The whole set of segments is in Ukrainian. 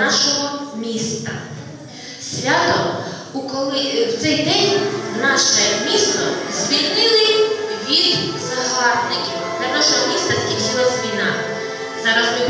нашого міста. Свято, у коли в цей день наше місто звільнили від загарбників. Для нашого міста скінчилась війна. Зараз ми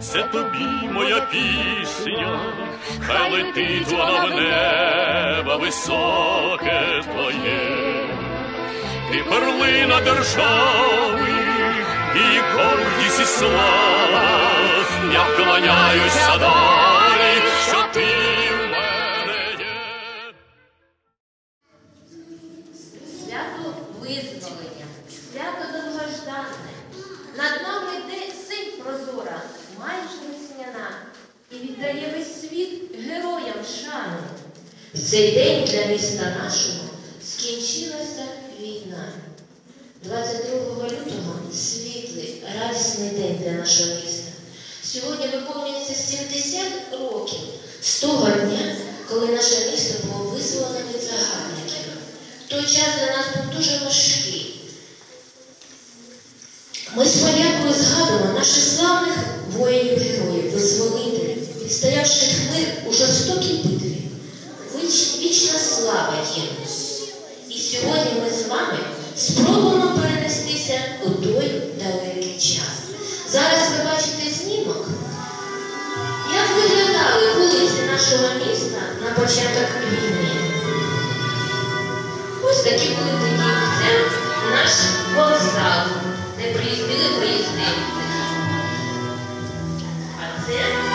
це тобі моя пісня, хай летить вона в небо високе твоє, ти перлина держави і гордість і слава, я вклоняюся долі, віддає весь світ героям шану. В цей день для міста нашого скінчилася війна. 22 лютого світлий, радісний день для нашого міста. Сьогодні виповнюється 70 років з того дня, коли наше місто було визволене від загарбників. Той час для нас був дуже важкий. Ми з подякою згадуємо наших славних воїнів-героїв, визволителів, відстоявших мир у жорстокій битві. Віч, вічна слава їм. І сьогодні ми з вами спробуємо перенестися у той далекий час. Зараз ви бачите знімок, як виглядали вулиці нашого міста на початок війни. Ось такі були тоді. Це наш вокзал, де приїздили виїзди. А це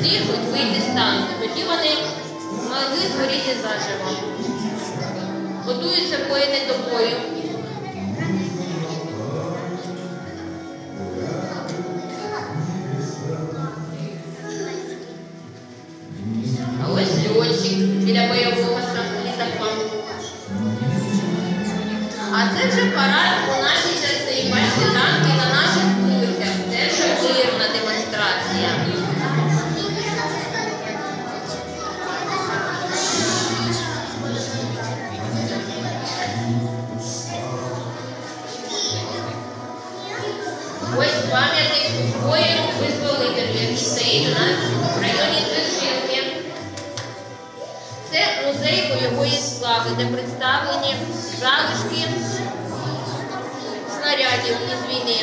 встигнуть вийти з танку, тоді вони могли згоріти заживо. Готуються воїни до бою. А ось льотчик біля бойового літака. А це вже парад слави, де представлені залишки снарядів із війни.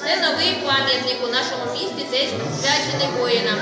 Це новий пам'ятник у нашому місті, теж присвячений воїнам.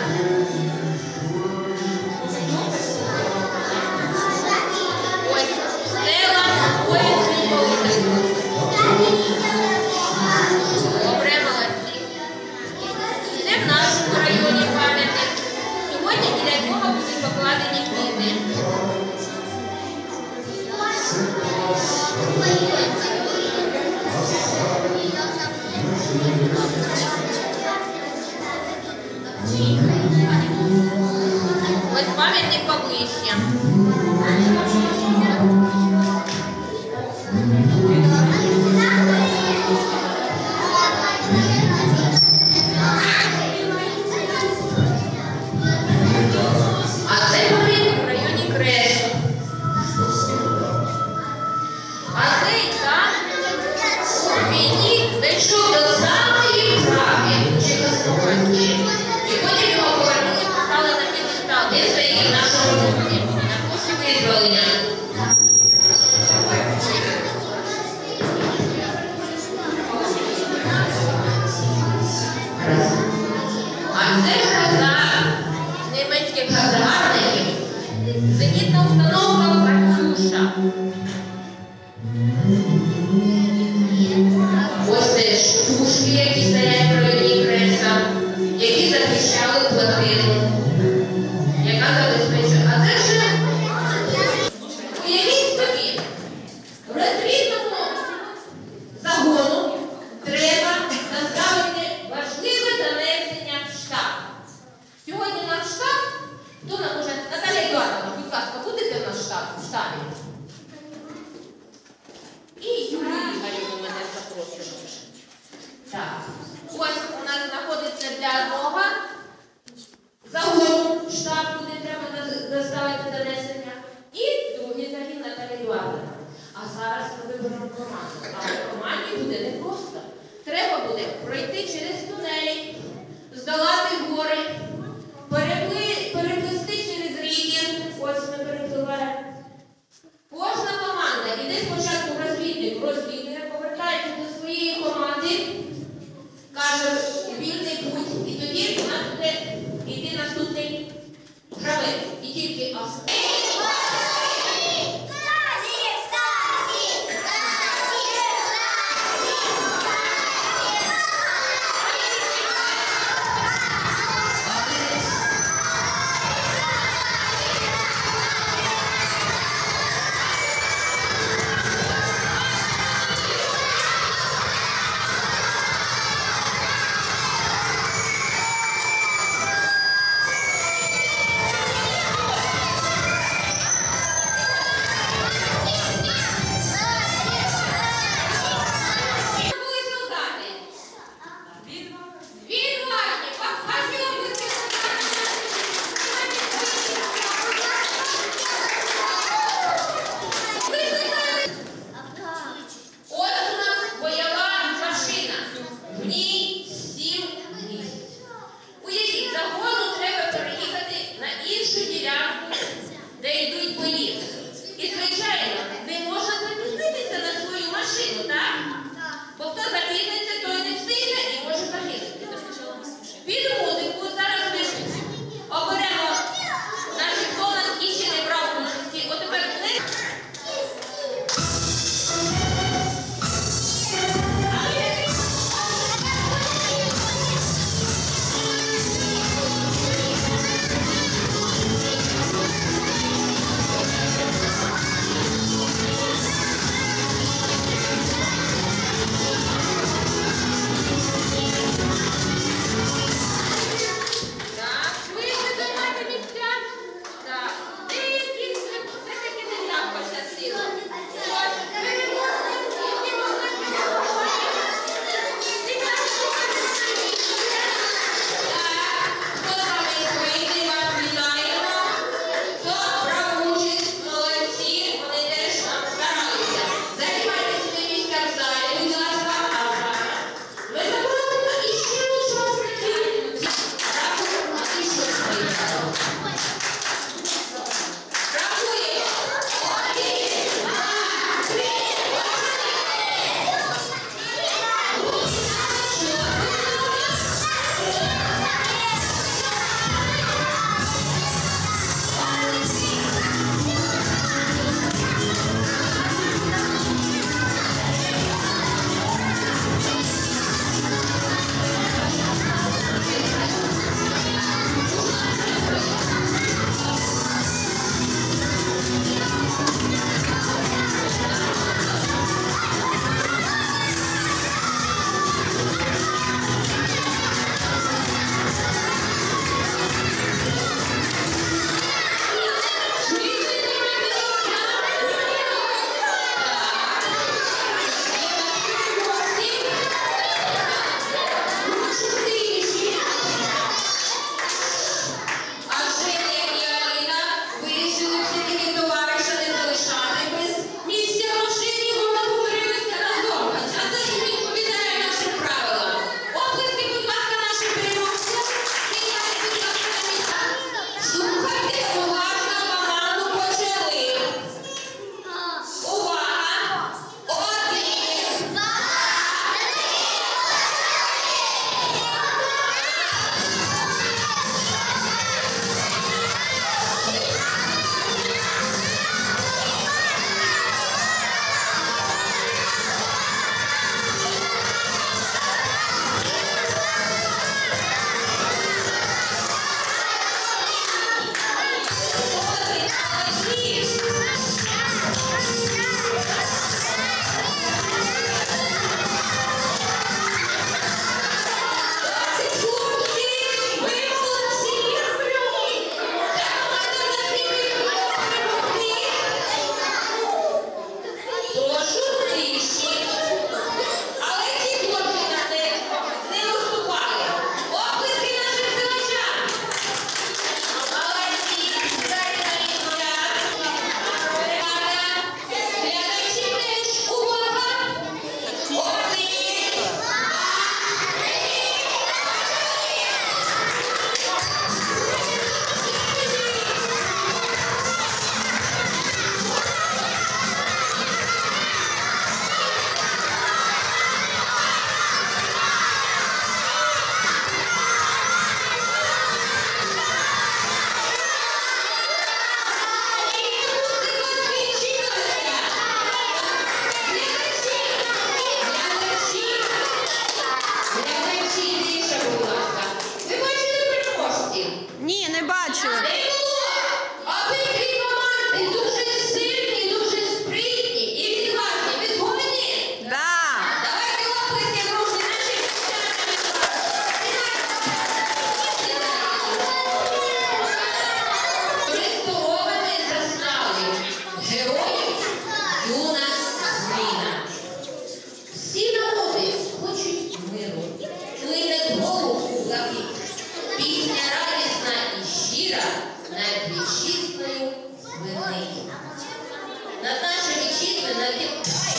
У війні дійшов до самої праги Ні, не бачили. А ти дві Над нашою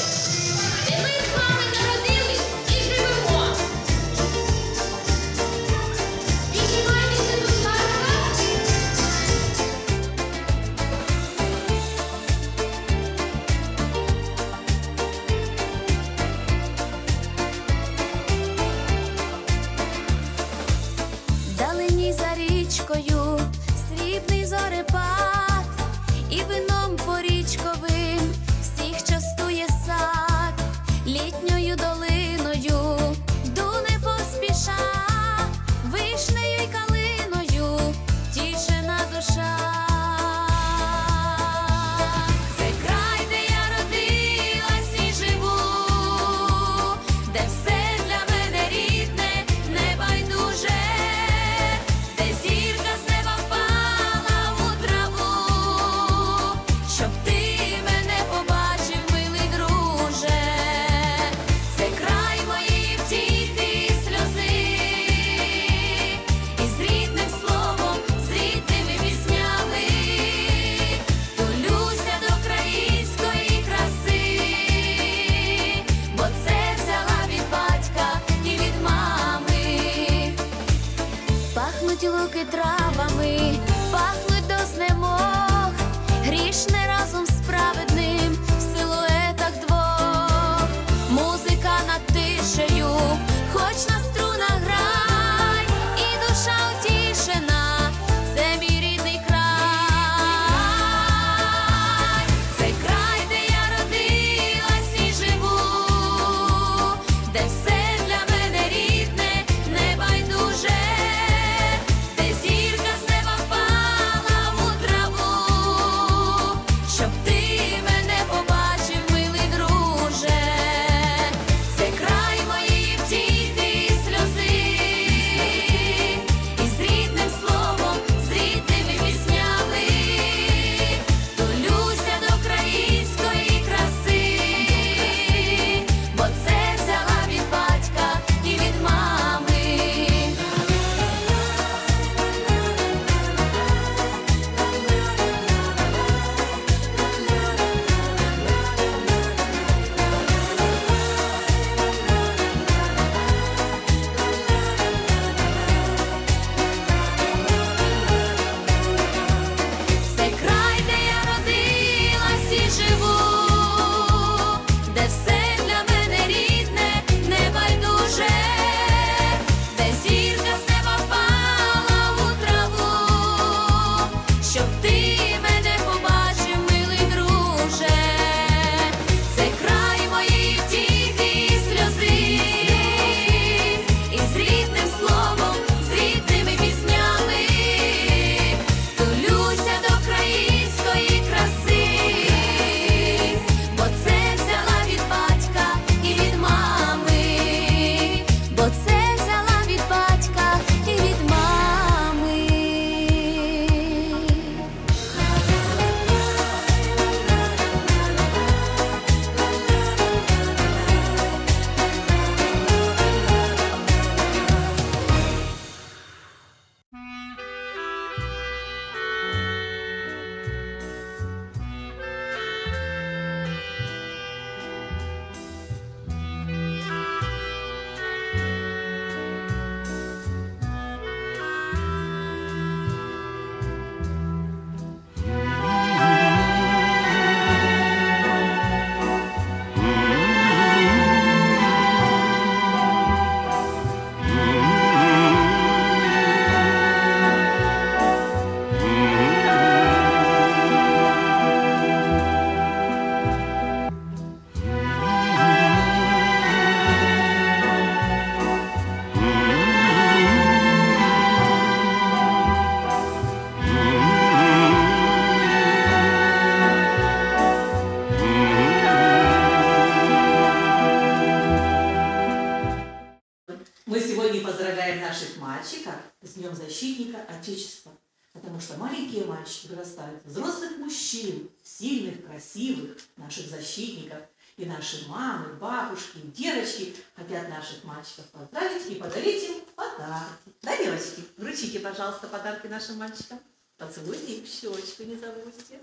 Мы сегодня поздравляем наших мальчиков с Днем Защитника Отечества. Потому что маленькие мальчики вырастают взрослых мужчин, сильных, красивых, наших защитников. И наши мамы, бабушки, дедочки хотят наших мальчиков поздравить и подарить им подарки. Да, девочки? Вручите, пожалуйста, подарки нашим мальчикам. Поцелуйте их в щечку, не забудьте.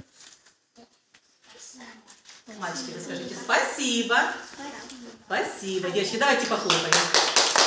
Мальчики, вы скажите спасибо. Спасибо. Девочки, давайте похлопаем.